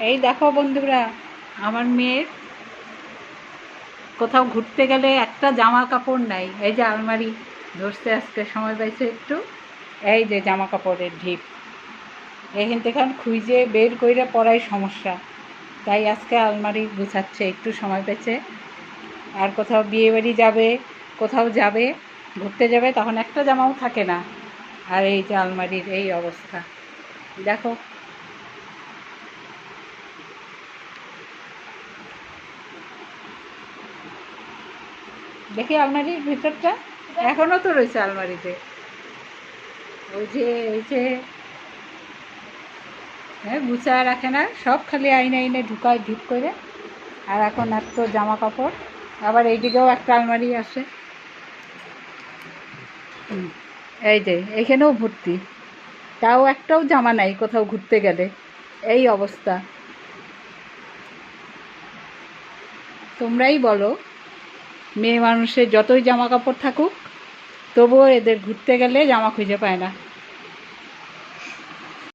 এই দেখো বন্ধুরা, আমার মেয়ের কোথাও ঘুরতে গেলে একটা জামা কাপড় নাই। এই যে আলমারি ধরতে আজকে সময় পাইছে একটু। এই যে জামা কাপড়ের ঢিপ। এখান থেকে খুঁজে বের করে পড়াই সমস্যা। তাই আজকে আলমারি গুছাচ্ছে, একটু সময় পেয়েছে আর কোথাও বিয়ে বাড়ি যাবে, কোথাও যাবে, ঘুরতে যাবে, তখন একটা জামাও থাকে না। আর এই যে আলমারির এই অবস্থা। দেখো দেখি আলমারির ভিতরটা। এখনও তো রয়েছে আলমারিতে। ওই যে, এই যে। হ্যাঁ গুছায় রাখে না, সব খালি আইনে আইনে ঢুকায় ঢিপ করে। আর এখন এত জামা কাপড় আবার এইদিকেও একটা আলমারি আছে। এই যে, এখানেও ভর্তি। তাও একটাও জামা নাই কোথাও ঘুরতে গেলে। এই অবস্থা। তোমরাই বলো। মেয়ে মানুষের যতই জামা কাপড় থাকুক তবুও এদের ঘুরতে গেলে জামা খুঁজে পায় না।